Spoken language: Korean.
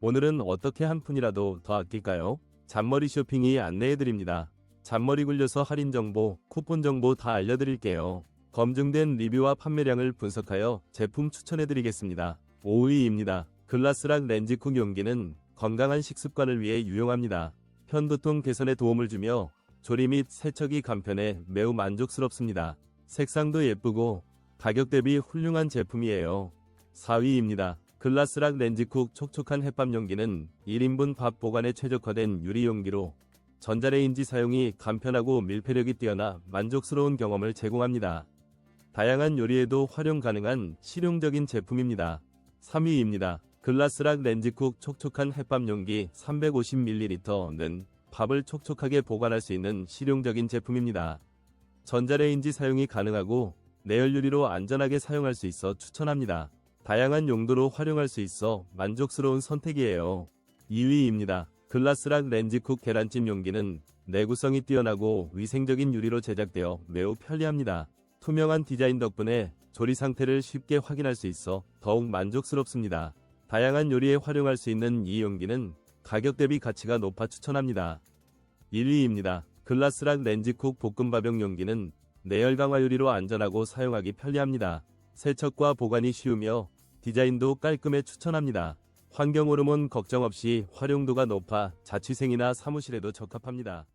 오늘은 어떻게 한 푼이라도 더 아낄까요? 잔머리 쇼핑이 안내해드립니다. 잔머리 굴려서 할인 정보, 쿠폰 정보 다 알려드릴게요. 검증된 리뷰와 판매량을 분석하여 제품 추천해드리겠습니다. 5위입니다. 글라스락 렌즈쿡 용기는 건강한 식습관을 위해 유용합니다. 편두통 개선에 도움을 주며 조리 및 세척이 간편해 매우 만족스럽습니다. 색상도 예쁘고 가격 대비 훌륭한 제품이에요. 4위입니다. 글라스락 렌즈쿡 촉촉한 햇밥 용기는 1인분 밥 보관에 최적화된 유리 용기로 전자레인지 사용이 간편하고 밀폐력이 뛰어나 만족스러운 경험을 제공합니다. 다양한 요리에도 활용 가능한 실용적인 제품입니다. 3위입니다. 글라스락 렌즈쿡 촉촉한 햇밥 용기 350ml는 밥을 촉촉하게 보관할 수 있는 실용적인 제품입니다. 전자레인지 사용이 가능하고 내열 유리로 안전하게 사용할 수 있어 추천합니다. 다양한 용도로 활용할 수 있어 만족스러운 선택이에요. 2위입니다. 글라스락 렌즈쿡 계란찜 용기는 내구성이 뛰어나고 위생적인 유리로 제작되어 매우 편리합니다. 투명한 디자인 덕분에 조리 상태를 쉽게 확인할 수 있어 더욱 만족스럽습니다. 다양한 요리에 활용할 수 있는 이 용기는 가격 대비 가치가 높아 추천합니다. 1위입니다. 글라스락 렌즈쿡 볶음밥용 용기는 내열 강화 유리로 안전하고 사용하기 편리합니다. 세척과 보관이 쉬우며 디자인도 깔끔해 추천합니다. 환경 호르몬 걱정 없이 활용도가 높아 자취생이나 사무실에도 적합합니다.